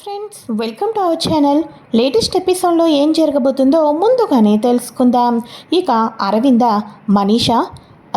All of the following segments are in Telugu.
Friends welcome to our channel. Latest ఎపిసోడ్లో ఏం జరగబోతుందో ముందుగానే తెలుసుకుందాం. ఇక అరవింద మనీషా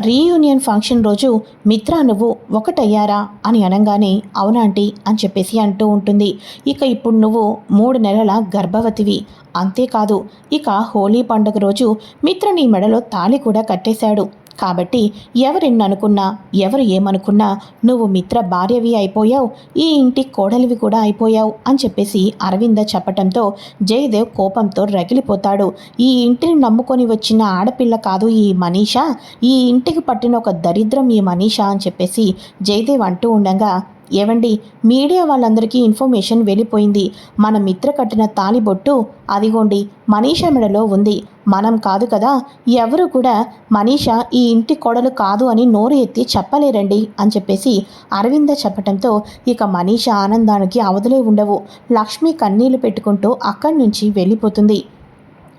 రీయూనియన్ ఫంక్షన్ రోజు మిత్ర నువ్వు ఒకటయ్యారా అని అనగానే అవునాంటీ అని చెప్పేసి అంటూ ఉంటుంది. ఇక ఇప్పుడు నువ్వు మూడు నెలల గర్భవతివి. అంతేకాదు ఇక హోలీ పండుగ రోజు మిత్ర నీ మెడలో తాళి కూడా కట్టేశాడు. కాబట్టి ఎవరెన్ననుకున్నా ఎవరు ఏమనుకున్నా నువ్వు మిత్ర భార్యవి అయిపోయావు ఈ ఇంటి కోడలివి కూడా అయిపోయావు అని చెప్పేసి అరవింద చెప్పటంతో జయదేవ్ కోపంతో రగిలిపోతాడు. ఈ ఇంటిని నమ్ముకొని వచ్చిన ఆడపిల్ల కాదు ఈ మనీషా. ఈ ఇంటికి పట్టిన ఒక దరిద్రం ఈ మనీషా అని చెప్పేసి జయదేవ్ అంటూ ఉండగా ఏవండి మీడియా వాళ్ళందరికీ ఇన్ఫర్మేషన్ వెళ్ళిపోయింది. మన మిత్ర కట్టిన తాలిబొట్టు అదిగోండి మనీషా మెడలో ఉంది. మనం కాదు కదా ఎవరు కూడా మనీషా ఈ ఇంటి కోడలు కాదు అని నోరు ఎత్తి చెప్పలేరండి అని చెప్పేసి అరవింద చెప్పటంతో ఇక మనీషా ఆనందానికి అవధులే ఉండవు. లక్ష్మి కన్నీళ్ళు పెట్టుకుంటూ అక్కడి నుంచి వెళ్ళిపోతుంది.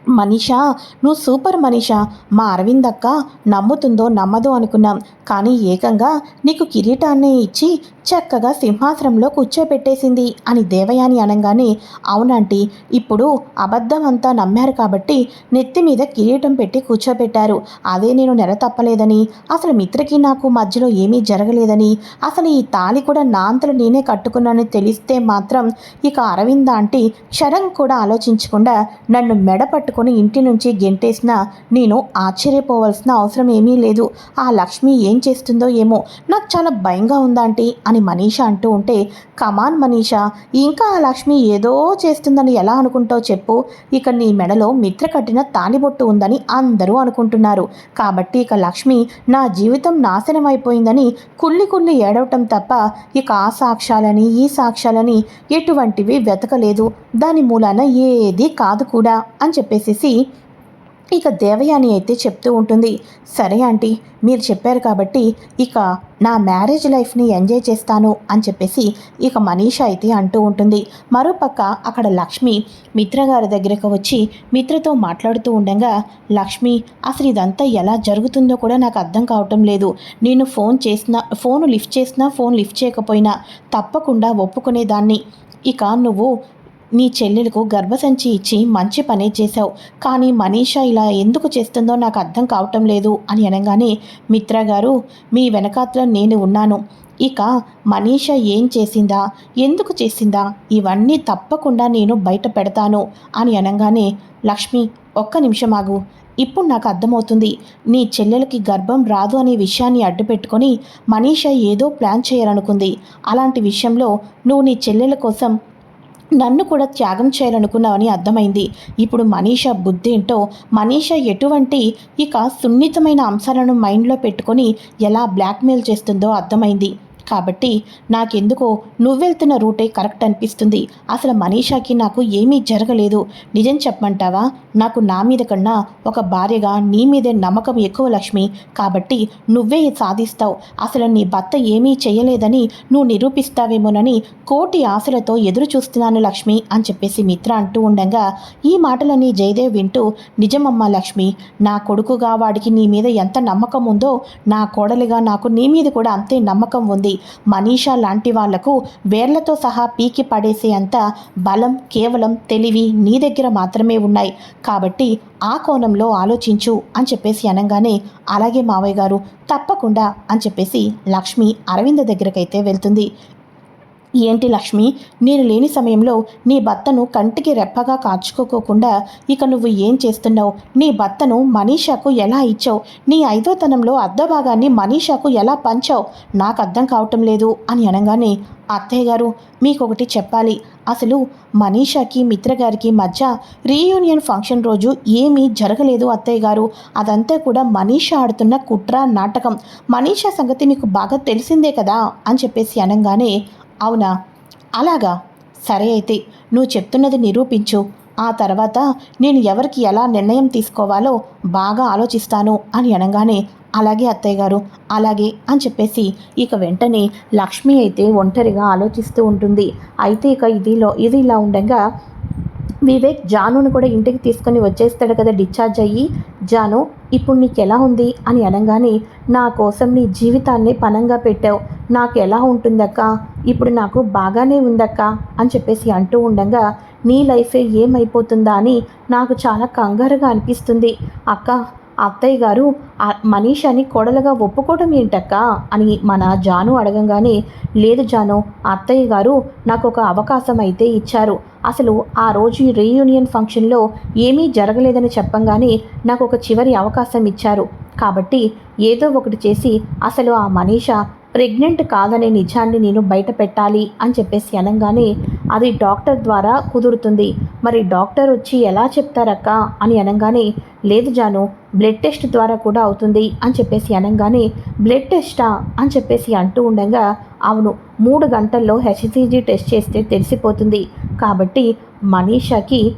మనీషా నువ్వు సూపర్ మనీషా. మా అరవింద్ అక్క నమ్ముతుందో నమ్మదో అనుకున్నాం. కానీ ఏకంగా నీకు కిరీటాన్ని ఇచ్చి చక్కగా సింహాసనంలో కూర్చోబెట్టేసింది అని దేవయాని అనగానే అవునంటీ ఇప్పుడు అబద్ధం అంతా నమ్మారు కాబట్టి నెత్తి మీద కిరీటం పెట్టి కూర్చోబెట్టారు. అదే నేను నెల తప్పలేదని అసలు మిత్రకి నాకు మధ్యలో ఏమీ జరగలేదని అసలు ఈ తాళి కూడా నా అంతలో నేనే కట్టుకున్నానని తెలిస్తే మాత్రం ఇక అరవింద్ ఆంటీ క్షణం కూడా ఆలోచించకుండా నన్ను మెడ పట్టుకొని ఇంటి నుంచి గెంటేసినా నేను ఆశ్చర్యపోవాల్సిన అవసరం ఏమీ లేదు. ఆ లక్ష్మి ఏం చేస్తుందో ఏమో నాకు చాలా భయంగా ఉందాంటి అని మనీషా అంటూ ఉంటే కమాన్ మనీషా ఇంకా ఆ లక్ష్మి ఏదో చేస్తుందని ఎలా అనుకుంటావు చెప్పు. ఇక నీ మెడలో మిత్ర కట్టిన తాలిబొట్టు ఉందని అందరూ అనుకుంటున్నారు. కాబట్టి ఇక లక్ష్మి నా జీవితం నాశనం అయిపోయిందని కుళ్ళి కుళ్ళి ఏడవటం తప్ప ఇక ఆ సాక్ష్యాలని ఈ సాక్ష్యాలని ఎటువంటివి వెతకలేదు. దాని మూలాన ఏది కాదు కూడా అని చెప్పేసి చేసేసి ఇక దేవయాని అయితే చెప్తూ ఉంటుంది. సరే ఆంటీ మీరు చెప్పారు కాబట్టి ఇక నా మ్యారేజ్ లైఫ్ని ఎంజాయ్ చేస్తాను అని చెప్పేసి ఇక మనీషా అయితే అంటూ ఉంటుంది. మరోపక్క అక్కడ లక్ష్మి మిత్ర గారి దగ్గరకు వచ్చి మిత్రతో మాట్లాడుతూ ఉండగా లక్ష్మి అసలు ఇదంతా ఎలా జరుగుతుందో కూడా నాకు అర్థం కావటం లేదు. నేను ఫోన్ చేసినా ఫోన్ లిఫ్ట్ చేసినా ఫోన్ లిఫ్ట్ చేయకపోయినా తప్పకుండా ఒప్పుకునేదాన్ని. ఇక నువ్వు నీ చెల్లెలకు గర్భసంచి ఇచ్చి మంచి పనే చేశావు. కానీ మనీషా ఇలా ఎందుకు చేస్తుందో నాకు అర్థం కావటం లేదు అని అనగానే మిత్ర గారు మీ వెనకాతలో నేను ఉన్నాను. ఇక మనీష ఏం చేసిందా? ఎందుకు చేసిందా? ఇవన్నీ తప్పకుండా నేను బయట పెడతాను అని అనగానే లక్ష్మి ఒక్క నిమిషం ఆగు. ఇప్పుడు నాకు అర్థమవుతుంది. నీ చెల్లెలకి గర్భం రాదు అనే విషయాన్ని అడ్డుపెట్టుకొని మనీష ఏదో ప్లాన్ చేయాలనుకుంది. అలాంటి విషయంలో నువ్వు నీ చెల్లెల కోసం నన్ను కూడా త్యాగం చేయాలనుకున్నావని అర్థమైంది. ఇప్పుడు మనీషా బుద్ధి ఏంటో మనీష ఎటువంటి ఇక సున్నితమైన అంశాలను మైండ్లో పెట్టుకొని ఎలా బ్లాక్మెయిల్ చేస్తుందో అర్థమైంది. కాబట్టి నాకెందుకో నువ్వెళ్తున్న రూటే కరెక్ట్ అనిపిస్తుంది. అసలు మనీషాకి నాకు ఏమీ జరగలేదు. నిజం చెప్పమంటావా? నాకు నా మీద కన్నా ఒక భార్యగా నీ మీదే నమ్మకం ఎక్కువ లక్ష్మి. కాబట్టి నువ్వే సాధిస్తావు. అసలు నీ భర్త ఏమీ చేయలేదని నువ్వు నిరూపిస్తావేమోనని కోటి ఆశలతో ఎదురు చూస్తున్నాను లక్ష్మి అని చెప్పేసి మిత్ర అంటూ ఉండగా ఈ మాటలని జయదేవ్ వింటూ నిజమమ్మా లక్ష్మి నా కొడుకుగా వాడికి నీ మీద ఎంత నమ్మకం ఉందో నా కోడలిగా నాకు నీ మీద కూడా అంతే నమ్మకం ఉంది. మనీషా లాంటి వాళ్ళకు వేర్లతో సహా పీకి పడేసే అంత బలం కేవలం తెలివి నీ దగ్గర మాత్రమే ఉన్నాయి. కాబట్టి ఆ కోణంలో ఆలోచించు అని చెప్పేసి అనగానే అలాగే మావయ్య గారు తప్పకుండా అని చెప్పేసి లక్ష్మి అరవింద దగ్గరకైతే వెళ్తుంది. ఏంటి లక్ష్మి? నేను లేని సమయంలో నీ భర్తను కంటికి రెప్పగా కాచుకోకోకుండా ఇక నువ్వు ఏం చేస్తున్నావు? నీ భర్తను మనీషాకు ఎలా ఇచ్చావు? నీ ఐదోతనంలో అర్ధభాగాన్ని మనీషాకు ఎలా పంచావు? నాకు అర్థం కావటం లేదు అని అనగానే అత్తయ్య గారు మీకొకటి చెప్పాలి. అసలు మనీషాకి మిత్రగారికి మధ్య రీయూనియన్ ఫంక్షన్ రోజు ఏమీ జరగలేదు అత్తయ్య గారు. అదంతా కూడా మనీషా ఆడుతున్న కుట్ర నాటకం. మనీషా సంగతి మీకు బాగా తెలిసిందే కదా? అని చెప్పేసి అనగానే అవునా? అలాగా. సరే అయితే నువ్వు చెప్తున్నది నిరూపించు. ఆ తర్వాత నేను ఎవరికి ఎలా నిర్ణయం తీసుకోవాలో బాగా ఆలోచిస్తాను అని అనగానే అలాగే అత్తయ్య గారు అలాగే అని చెప్పేసి ఇక వెంటనే లక్ష్మి అయితే ఒంటరిగా ఆలోచిస్తూ ఉంటుంది. అయితే ఇక ఇదిలో ఇది ఇలా ఉండగా వివేక్ జానును కూడా ఇంటికి తీసుకొని వచ్చేస్తాడు కదా డిశ్చార్జ్ అయ్యి. జాను ఇప్పుడు నీకెలా ఉంది? అని అనగానే నా కోసం నీ జీవితాన్ని పనంగా పెట్టావు. నాకు ఎలా ఉంటుందక్క? ఇప్పుడు నాకు బాగానే ఉందక్క? అని చెప్పేసి అంటూ ఉండగా నీ లైఫే ఏమైపోతుందా? అని నాకు చాలా కంగారుగా అనిపిస్తుంది. అక్క అత్తయ్య గారు మనీషాని కోడలుగా ఒప్పుకోవడం ఏంటక్క? అని మన జాను అడగంగానే లేదు జాను అత్తయ్య గారు నాకు ఒక అవకాశం అయితే ఇచ్చారు. అసలు ఆ రోజు రీయూనియన్ ఫంక్షన్లో ఏమీ జరగలేదని చెప్పంగానే నాకు ఒక చివరి అవకాశం ఇచ్చారు. కాబట్టి ఏదో ఒకటి చేసి అసలు ఆ మనీష ప్రెగ్నెంట్ కాదనే నిజాన్ని నేను బయట పెట్టాలి అని చెప్పేసి అనగానే అది డాక్టర్ ద్వారా కుదురుతుంది. మరి డాక్టర్ వచ్చి ఎలా చెప్తారక్క? అని అనగానే లేదు జాను బ్లడ్ టెస్ట్ ద్వారా కూడా అవుతుంది అని చెప్పేసి అనగానే బ్లడ్ టెస్టా? అని చెప్పేసి అంటూ ఉండగా అవును మూడు గంటల్లో హెచ్సిజీ టెస్ట్ చేస్తే తెలిసిపోతుంది. కాబట్టి మనీషాకి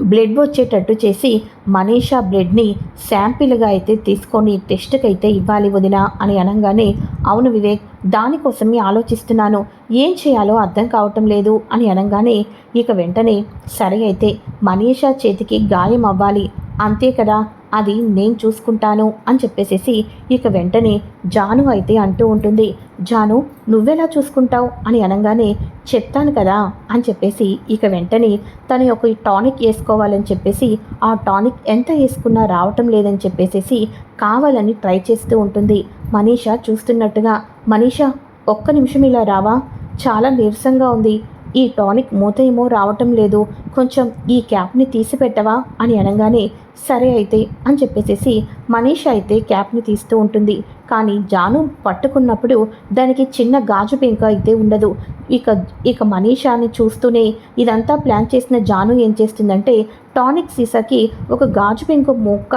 బ్లడ్ వచ్చేటట్టు చేసి మనీషా బ్లడ్ని శాంపిల్గా అయితే తీసుకొని టెస్ట్కి అయితే ఇవ్వాలి వదినా అని అనగానే అవును వివేక్ దానికోసమే ఆలోచిస్తున్నాను. ఏం చేయాలో అర్థం కావటం లేదు అని అనగానే ఇక వెంటనే సరే అయితే మనీషా చేతికి గాయం అవ్వాలి. అంతే కదా అది నేను చూసుకుంటాను అని చెప్పేసేసి ఇక వెంటనే జాను అయితే అంటూ ఉంటుంది. జాను నువ్వెలా చూసుకుంటావు? అని అనగానే చెప్తాను కదా అని చెప్పేసి ఇక వెంటనే తను ఒక టానిక్ వేసుకోవాలని చెప్పేసి ఆ టానిక్ ఎంత వేసుకున్నా రావటం లేదని చెప్పేసేసి కావాలని ట్రై చేస్తూ ఉంటుంది. మనీషా చూస్తున్నట్టుగా మనీషా ఒక్క నిమిషం ఇలా రావా? చాలా నీరసంగా ఉంది. ఈ టానిక్ మూత ఏమో రావటం లేదు. కొంచెం ఈ క్యాప్ని తీసి పెట్టవా అని అనగానే సరే అయితే అని చెప్పేసేసి మనీష అయితే క్యాప్ని తీస్తూ ఉంటుంది. కానీ జాను పట్టుకున్నప్పుడు దానికి చిన్న గాజు పెంక అయితే ఉండదు. ఇక ఇక మనీషాని చూస్తూనే ఇదంతా ప్లాన్ చేసిన జాను ఏం చేస్తుందంటే టానిక్ సీసాకి ఒక గాజు పెంకు మొక్క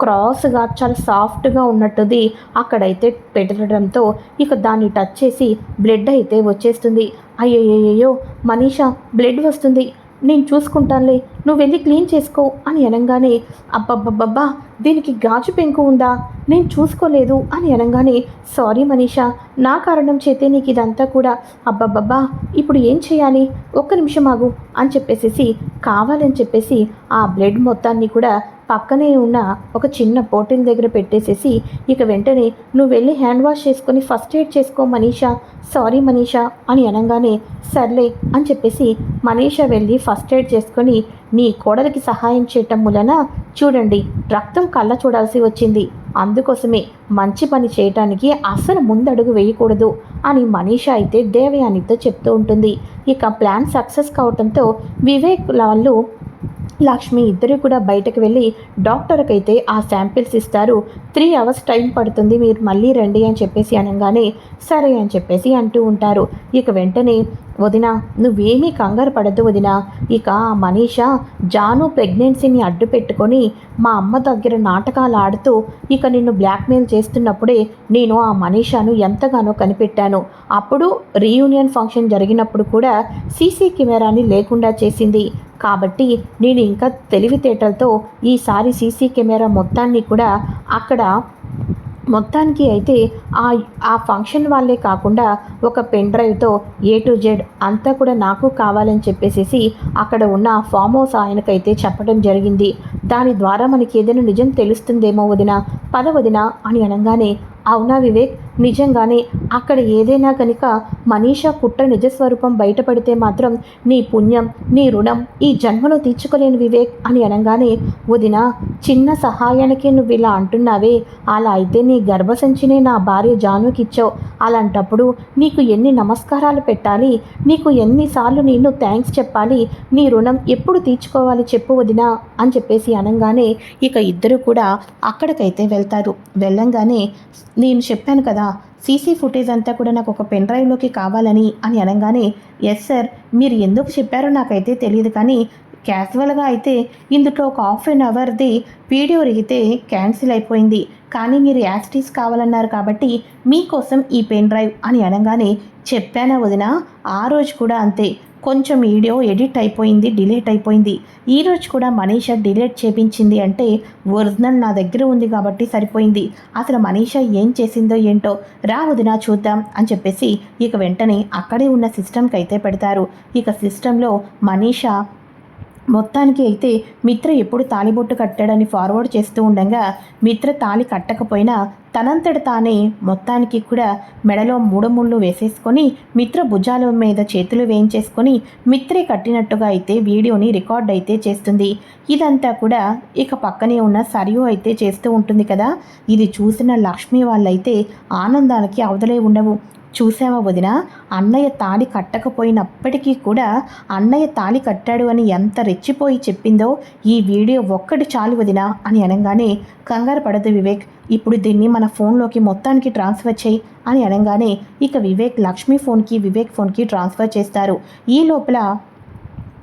క్రాస్గా చాలా సాఫ్ట్గా ఉన్నట్టుది అక్కడైతే పెట్టడంతో ఇక దాన్ని టచ్ చేసి బ్లడ్ అయితే వచ్చేస్తుంది. అయ్యయ్యో మనీషా బ్లడ్ వస్తుంది. నేను చూసుకుంటానులే నువ్వు వెళ్ళి క్లీన్ చేసుకో అని అనగానే అబ్బబ్బబ్బబ్బా దీనికి గాజు పెంకు ఉందా? నేను చూసుకోలేదు అని అనగానే సారీ మనీషా నా కారణం చేతే నీకు ఇదంతా కూడా అబ్బబ్బబ్బా ఇప్పుడు ఏం చేయాలి? ఒక్క నిమిషం ఆగు అని చెప్పేసేసి కావాలని చెప్పేసి ఆ బ్లడ్ మొత్తాన్ని కూడా పక్కనే ఉన్న ఒక చిన్న పోటిల్ దగ్గర పెట్టేసేసి ఇక వెంటనే నువ్వు వెళ్ళి హ్యాండ్ వాష్ చేసుకొని ఫస్ట్ ఎయిడ్ చేసుకో మనీషా సారీ మనీషా అని అనగానే సర్లే అని చెప్పేసి మనీషా వెళ్ళి ఫస్ట్ ఎయిడ్ చేసుకొని నీ కోడలికి సహాయం చేయటం వలన చూడండి రక్తం కళ్ళ చూడాల్సి వచ్చింది. అందుకోసమే మంచి పని చేయటానికి అసలు ముందడుగు వేయకూడదు అని మనీషా అయితే దేవయానితో చెప్తూ ఉంటుంది. ఇక ప్లాన్ సక్సెస్ కావటంతో వివేక్ వాళ్ళు లక్ష్మి ఇద్దరు కూడా బయటకు వెళ్ళి డాక్టర్కి అయితే ఆ శాంపిల్స్ ఇస్తారు. త్రీ అవర్స్ టైం పడుతుంది మీరు మళ్ళీ రండి అని చెప్పేసి అనగానే సరే అని చెప్పేసి అంటూ ఉంటారు. ఇక వెంటనే వదిన నువ్వేమీ కంగారు పడద్దు వదిన. ఇక ఆ మనీషా జాను ప్రెగ్నెన్సీని అడ్డు పెట్టుకొని మా అమ్మ దగ్గర నాటకాలు ఆడుతూ ఇక నిన్ను బ్లాక్మెయిల్ చేస్తున్నప్పుడే నేను ఆ మనీషాను ఎంతగానో కనిపెట్టాను. అప్పుడు రీయూనియన్ ఫంక్షన్ జరిగినప్పుడు కూడా సీసీ కెమెరాని లేకుండా చేసింది. కాబట్టి నేను ఇంకా తెలివితేటలతో ఈసారి సీసీ కెమెరా మొత్తాన్ని కూడా అక్కడ మొత్తానికి అయితే ఆ ఆ ఫంక్షన్ వాళ్ళే కాకుండా ఒక పెన్ డ్రైవ్తో ఏ టు జెడ్ అంతా కూడా నాకు కావాలని చెప్పేసేసి అక్కడ ఉన్న ఫామ్ హౌస్ ఆయనకైతే చెప్పడం జరిగింది. దాని ద్వారా మనకి ఏదైనా నిజం తెలుస్తుందేమో వదిన? పద వదిన అని అనగానే అవునా వివేక్? నిజంగానే అక్కడ ఏదైనా కనుక మనీషా కుట్ర నిజస్వరూపం బయటపడితే మాత్రం నీ పుణ్యం నీ రుణం ఈ జన్మలో తీర్చుకోలేని వివేక్ అని అనగానే వదిన చిన్న సహాయానికి నువ్వు ఇలా అంటున్నావే. అలా అయితే నీ గర్భసంచినే నా భార్య జానుకి ఇచ్చావు అలాంటప్పుడు నీకు ఎన్ని నమస్కారాలు పెట్టాలి? నీకు ఎన్నిసార్లు నేను థ్యాంక్స్ చెప్పాలి? నీ రుణం ఎప్పుడు తీర్చుకోవాలి చెప్పు వదినా అని చెప్పేసి అనగానే ఇక ఇద్దరు కూడా అక్కడికైతే వెళ్తారు. వెళ్ళంగానే నేను చెప్పాను కదా సీసీ ఫుటేజ్ అంతా కూడా నాకు ఒక పెన్ డ్రైవ్లోకి కావాలని అని అనగానే ఎస్ సార్ మీరు ఎందుకు చెప్పారో నాకైతే తెలియదు కానీ క్యాజువల్గా అయితే ఇందులో ఒక హాఫ్ అన్ అవర్ది వీడియో రిగితే క్యాన్సిల్ అయిపోయింది. కానీ మీరు యాస్టీస్ కావాలన్నారు కాబట్టి మీకోసం ఈ పెన్ డ్రైవ్ అని అనగానే చెప్పానా వదిన? ఆ రోజు కూడా అంతే. కొంచెం వీడియో ఎడిట్ అయిపోయింది డిలీట్ అయిపోయింది. ఈరోజు కూడా మనీషా డిలీట్ చేపించింది అంటే ఒరిజినల్ నా దగ్గర ఉంది కాబట్టి సరిపోయింది. అసలు మనీషా ఏం చేసిందో ఏంటో రా వదినా చూద్దాం అని చెప్పేసి ఇక వెంటనే అక్కడే ఉన్న సిస్టమ్కి అయితే పెడతారు. ఇక సిస్టంలో మనీషా మొత్తానికి అయితే మిత్ర ఎప్పుడు తాలిబొట్టు కట్టాడని ఫార్వర్డ్ చేస్తూ ఉండగా మిత్ర తాలి కట్టకపోయినా తనంతట తానే మొత్తానికి కూడా మెడలో మూడముళ్ళు వేసేసుకొని మిత్ర భుజాల మీద చేతులు వేయించేసుకొని మిత్రే కట్టినట్టుగా అయితే వీడియోని రికార్డ్ అయితే చేస్తుంది. ఇదంతా కూడా ఇక పక్కనే ఉన్న సరియు అయితే చేస్తూ ఉంటుంది కదా. ఇది చూసిన లక్ష్మి వాళ్ళైతే ఆనందానికి అవదలే ఉండవు. చూసావా వదిన? అన్నయ్య తాళి కట్టకపోయినప్పటికీ కూడా అన్నయ్య తాళి కట్టాడు అని ఎంత రెచ్చిపోయి చెప్పిందో ఈ వీడియో ఒక్కటి చాలు వదిన అని అనగానే కంగారు పడదు వివేక్. ఇప్పుడు దీన్ని మన ఫోన్లోకి మొత్తానికి ట్రాన్స్ఫర్ చేయి అని అనగానే ఇక వివేక్ లక్ష్మి ఫోన్కి వివేక్ ఫోన్కి ట్రాన్స్ఫర్ చేస్తారు. ఈ లోపల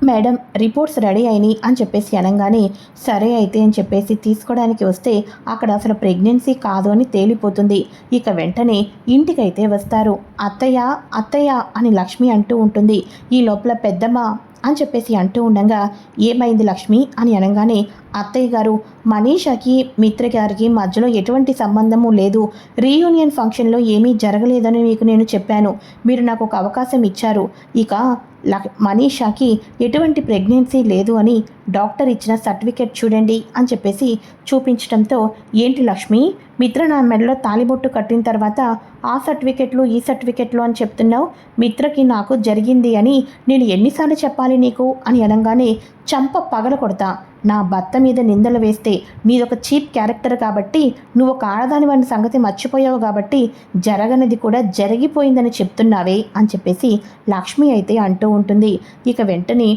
మేడం రిపోర్ట్స్ రెడీ అయినాయి అని చెప్పేసి అనగానే సరే అయితే అని చెప్పేసి తీసుకోవడానికి వస్తే అక్కడ అసలు ప్రెగ్నెన్సీ కాదు అని తేలిపోతుంది. ఇక వెంటనే ఇంటికైతే వస్తారు. అత్తయ్య అత్తయ్య అని లక్ష్మి అంటూ ఉంటుంది. ఈ లోపల పెద్దమ్మ అని చెప్పేసి అంటూ ఉండగా ఏమైంది లక్ష్మి? అని అనగానే అత్తయ్య గారు మనీషాకి మిత్ర గారికి మధ్యలో ఎటువంటి సంబంధము లేదు. రీయూనియన్ ఫంక్షన్లో ఏమీ జరగలేదని మీకు నేను చెప్పాను. మీరు నాకు ఒక అవకాశం ఇచ్చారు. ఇక లక్ మనీషాకి ఎటువంటి ప్రెగ్నెన్సీ లేదు అని డాక్టర్ ఇచ్చిన సర్టిఫికేట్ చూడండి అని చెప్పేసి చూపించడంతో ఏంటి లక్ష్మి? మిత్ర నా మెడలో తాలిబొట్టు కట్టిన తర్వాత ఆ సర్టిఫికెట్లు ఈ సర్టిఫికెట్లు అని చెప్తున్నావు? మిత్రకి నాకు జరిగింది అని నేను ఎన్నిసార్లు చెప్పాలి నీకు? అని అనగానే చంప పగల కొడతా. నా భర్త మీద నిందలు వేస్తే నీదొక చీప్ క్యారెక్టర్ కాబట్టి నువ్వు ఒక ఆడదాని వారి సంగతి మర్చిపోయావు కాబట్టి జరగనిది కూడా జరిగిపోయిందని చెప్తున్నావే అని చెప్పేసి లక్ష్మి అయితే అంటూ ఉంటుంది. ఇక వెంటనే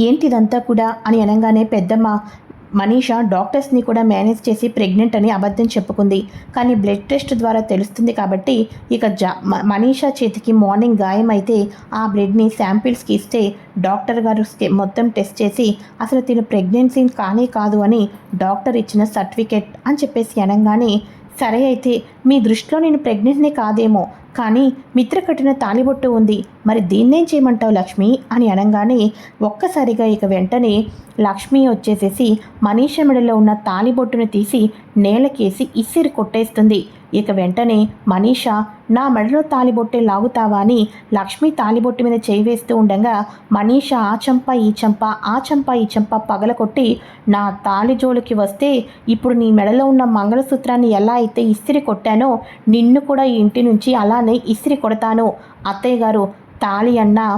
ఏంటిదంతా కూడా? అని అనగానే పెద్దమ్మ మనీషా డాక్టర్స్ని కూడా మేనేజ్ చేసి ప్రెగ్నెంట్ అని అబద్ధం చెప్పుకుంది. కానీ బ్లడ్ టెస్ట్ ద్వారా తెలుస్తుంది కాబట్టి ఇక జా మ- మనీషా చేతికి మార్నింగ్ గాయం అయితే ఆ బ్లడ్ని శాంపిల్స్కి ఇస్తే డాక్టర్ గారు మొత్తం టెస్ట్ చేసి అసలు తిను ప్రెగ్నెన్సీ కానే కాదు అని డాక్టర్ ఇచ్చిన సర్టిఫికేట్ అని చెప్పేసి అనగానే సరే అయితే మీ దృష్టిలో నేను ప్రెగ్నెంట్నే కాదేమో కానీ మిత్ర కట్టిన తాలిబొట్టు ఉంది. మరి దీన్నేం చేయమంటావు లక్ష్మి? అని అనగానే ఒక్కసారిగా ఇక వెంటనే లక్ష్మి వచ్చేసేసి మనీష మెడలో ఉన్న తాలిబొట్టును తీసి నేలకేసి ఇసిరి కొట్టేస్తుంది. ఇక వెంటనే మనీష నా మెడలో తాలిబొట్టే లాగుతావా అని లక్ష్మి తాలిబొట్టు మీద చేయి వేస్తూ ఉండగా మనీష ఆ చంప ఈ చంప ఆ చంప ఈ చంప పగలకొట్టి నా తాలి జోలికి వస్తే ఇప్పుడు నీ మెడలో ఉన్న మంగళసూత్రాన్ని ఎలా అయితే ఇస్త్రీ కొట్టానో నిన్ను కూడా ఈ ఇంటి నుంచి అలానే ఇస్త్రీ కొడతాను. అత్తయ్య గారు తాళి అన్నా.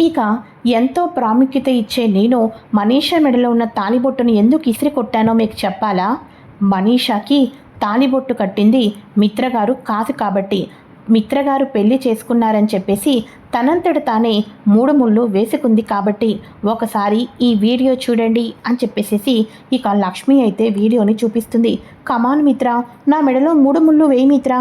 ఇక ఎంతో ప్రాముఖ్యత ఇచ్చే నేను మనీషా మెడలో ఉన్న తాలిబొట్టును ఎందుకు ఇసిరి కొట్టానో మీకు చెప్పాలా? మనీషాకి తాలిబొట్టు కట్టింది మిత్రగారు కాదు కాబట్టి. మిత్రగారు పెళ్ళి చేసుకున్నారని చెప్పేసి తనంతట తానే మూడు ముళ్ళు వేసుకుంది కాబట్టి. ఒకసారి ఈ వీడియో చూడండి అని చెప్పేసేసి ఇక లక్ష్మి అయితే వీడియోని చూపిస్తుంది. కమాన్ మిత్ర నా మెడలో మూడు ముళ్ళు వేయి మిత్ర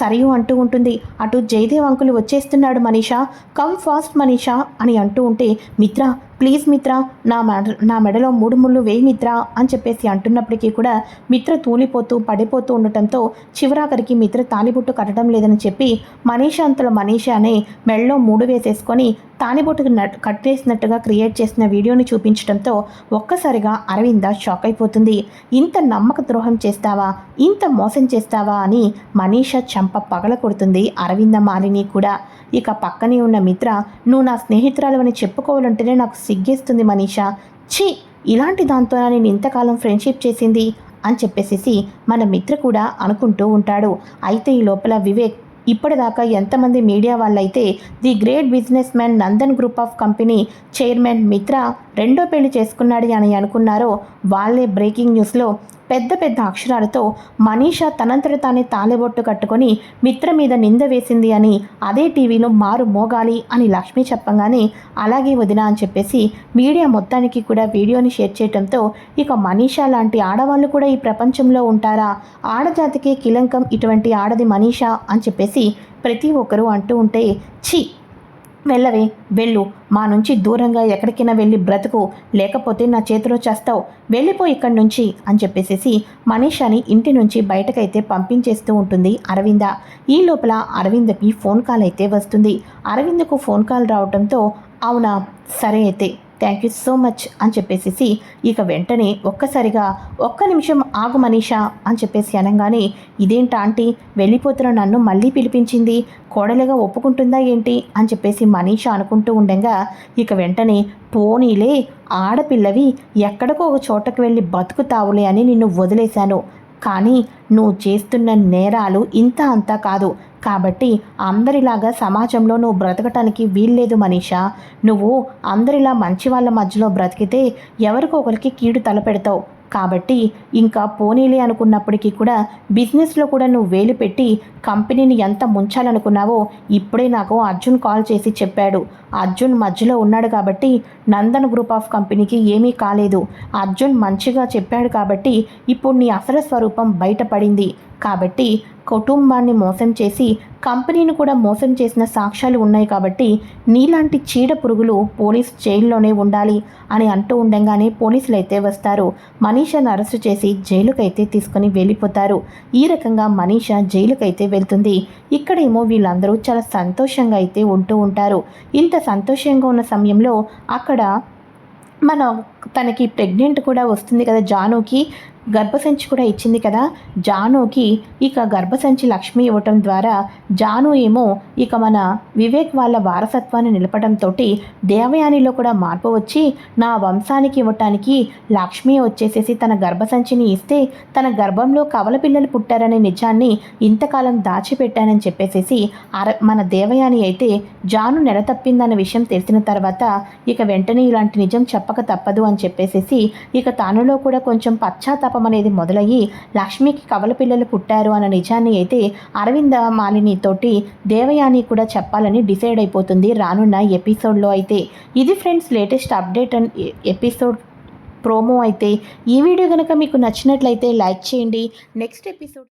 సరియు అంటూ ఉంటుంది. అటు జయదేవ్ అంకులు వచ్చేస్తున్నాడు మనీషా. కమ్ ఫాస్ట్ మనీషా అని అంటూ ఉంటే మిత్ర ప్లీజ్ మిత్ర నా మెడ నా మెడలో మూడు ముళ్ళు వేయి మిత్ర అని చెప్పేసి అంటున్నప్పటికీ కూడా మిత్ర తూలిపోతూ పడిపోతూ ఉండటంతో చివరాఖరికి మిత్ర తాలిబొట్టు కట్టడం లేదని చెప్పి మనీషా అంతలో మనీషానే మెడలో మూడు వేసేసుకొని తాలిబొట్టుకు నట్ కట్టేసినట్టుగా క్రియేట్ చేసిన వీడియోని చూపించడంతో ఒక్కసారిగా అరవింద షాక్ అయిపోతుంది. ఇంత నమ్మక ద్రోహం చేస్తావా? ఇంత మోసం చేస్తావా? అని మనీషా చంప పగల కొడుతుంది అరవింద మాలిని కూడా. ఇక పక్కనే ఉన్న మిత్ర నువ్వు నా స్నేహితురాలు చెప్పుకోవాలంటేనే నాకు సిగ్గేస్తుంది మనీషా. ఛీ ఇలాంటి దాంతో నేను ఇంతకాలం ఫ్రెండ్షిప్ చేసింది? అని చెప్పేసేసి మన మిత్ర కూడా అనుకుంటూ ఉంటాడు. అయితే ఈ లోపల వివేక్ ఇప్పటిదాకా ఎంతమంది మీడియా వాళ్ళైతే the great businessman Nandan group of company chairman Mitra రెండో పెళ్ళి చేసుకున్నాడు అని అనుకున్నారో వాళ్ళే బ్రేకింగ్ న్యూస్లో పెద్ద పెద్ద అక్షరాలతో మనీషా తనంతట తానే తాళెబొట్టు కట్టుకొని మిత్ర మీద నింద వేసింది అని అదే టీవీలో మారు మోగాలి అని లక్ష్మి చెప్పంగానే అలాగే వదినా అని చెప్పేసి మీడియా మొత్తానికి కూడా వీడియోని షేర్ చేయడంతో ఇక మనీషా లాంటి ఆడవాళ్ళు కూడా ఈ ప్రపంచంలో ఉంటారా? ఆడజాతికే కిలంకం ఇటువంటి ఆడది మనీషా అని చెప్పేసి ప్రతి ఒక్కరూ అంటూ ఉంటే ఛీ! వెళ్ళవే వెళ్ళు. మా నుంచి దూరంగా ఎక్కడికైనా వెళ్ళి బ్రతుకు. లేకపోతే నా చేతిలో చేస్తావు. వెళ్ళిపో ఇక్కడి నుంచి అని చెప్పేసేసి మనీషాని ఇంటి నుంచి బయటకైతే పంపించేస్తూ ఉంటుంది అరవింద. ఈ లోపల అరవిందకి ఫోన్ కాల్ అయితే వస్తుంది. అరవిందకు ఫోన్ కాల్ రావడంతో అవునా? సరే అయితే. థ్యాంక్ యూ సో మచ్ అని చెప్పేసి ఇక వెంటనే ఒక్కసారిగా ఒక్క నిమిషం ఆగు మనీషా అని చెప్పేసి అనగానే ఇదేంటా ఆంటీ? వెళ్ళిపోతున్న నన్ను మళ్ళీ పిలిపించింది? కోడలిగా ఒప్పుకుంటుందా ఏంటి? అని చెప్పేసి మనీషా అనుకుంటూ ఉండగా ఇక వెంటనే పోనీలే ఆడపిల్లవి ఎక్కడికో ఒక చోటకు వెళ్ళి బతుకుతావులే అని నిన్ను వదిలేశాను. కానీ నువ్వు చేస్తున్న నేరాలు ఇంత అంతా కాదు. కాబట్టి అందరిలాగా సమాజంలో నువ్వు బ్రతకటానికి వీల్లేదు మనీషా. నువ్వు అందరిలా మంచి వాళ్ళ మధ్యలో బ్రతికితే ఎవరికొకరికి కీడు తలపెడతావు? కాబట్టి ఇంకా పోనీలే అనుకున్నప్పటికీ కూడా బిజినెస్లో కూడా నువ్వు వేలు పెట్టి కంపెనీని ఎంత ముంచాలనుకున్నావో ఇప్పుడే నాకు అర్జున్ కాల్ చేసి చెప్పాడు. అర్జున్ మధ్యలో ఉన్నాడు కాబట్టి నందన్ గ్రూప్ ఆఫ్ కంపెనీకి ఏమీ కాలేదు. అర్జున్ మంచిగా చెప్పాడు కాబట్టి ఇప్పుడు నీ అసలు స్వరూపం బయటపడింది. కాబట్టి కుటుంబాన్ని మోసం చేసి కంపెనీని కూడా మోసం చేసిన సాక్ష్యాలు ఉన్నాయి కాబట్టి నీలాంటి చీడ పురుగులు పోలీస్ జైల్లోనే ఉండాలి అని అంటూ ఉండగానే పోలీసులు అయితే వస్తారు మనీషాను అరెస్టు చేసి జైలుకైతే తీసుకొని వెళ్ళిపోతారు. ఈ రకంగా మనీషా జైలుకైతే వెళ్తుంది. ఇక్కడేమో వీళ్ళందరూ చాలా సంతోషంగా అయితే ఉంటూ ఉంటారు. ఇంత సంతోషంగా ఉన్న సమయంలో అక్కడ మన తనకి ప్రెగ్నెంట్ కూడా వస్తుంది కదా జానుకి. గర్భసంచి కూడా ఇచ్చింది కదా. జానుకి ఇక గర్భసంచి లక్ష్మి ఇవ్వటం ద్వారా జాను ఏమో ఇక మన వివేక్ వాళ్ళ వారసత్వాన్ని నిలపడంతో దేవయానిలో కూడా మార్పు వచ్చి నా వంశానికి ఇవ్వటానికి లక్ష్మి వచ్చేసేసి తన గర్భసంచిని ఇస్తే తన గర్భంలో కవల పిల్లలు పుట్టారనే నిజాన్ని ఇంతకాలం దాచిపెట్టానని చెప్పేసేసి అర మన దేవయాని అయితే జాను నెల తప్పిందన్న విషయం తెలిసిన తర్వాత ఇక వెంటనే ఇలాంటి నిజం చెప్పక తప్పదు అని చెప్పేసేసి ఇక తానులో కూడా కొంచెం పశ్చాత్త అనేది మొదలయ్యి లక్ష్మికి కవల పిల్లలు పుట్టారు అన్న నిజాన్ని అయితే అరవింద మాలిని తోటి దేవయాని కూడా చెప్పాలని డిసైడ్ అయిపోతుంది రానున్న ఎపిసోడ్లో అయితే. ఇది friends latest update and episode promo అయితే. ఈ వీడియో కనుక మీకు నచ్చినట్లయితే లైక్ చేయండి. Next episode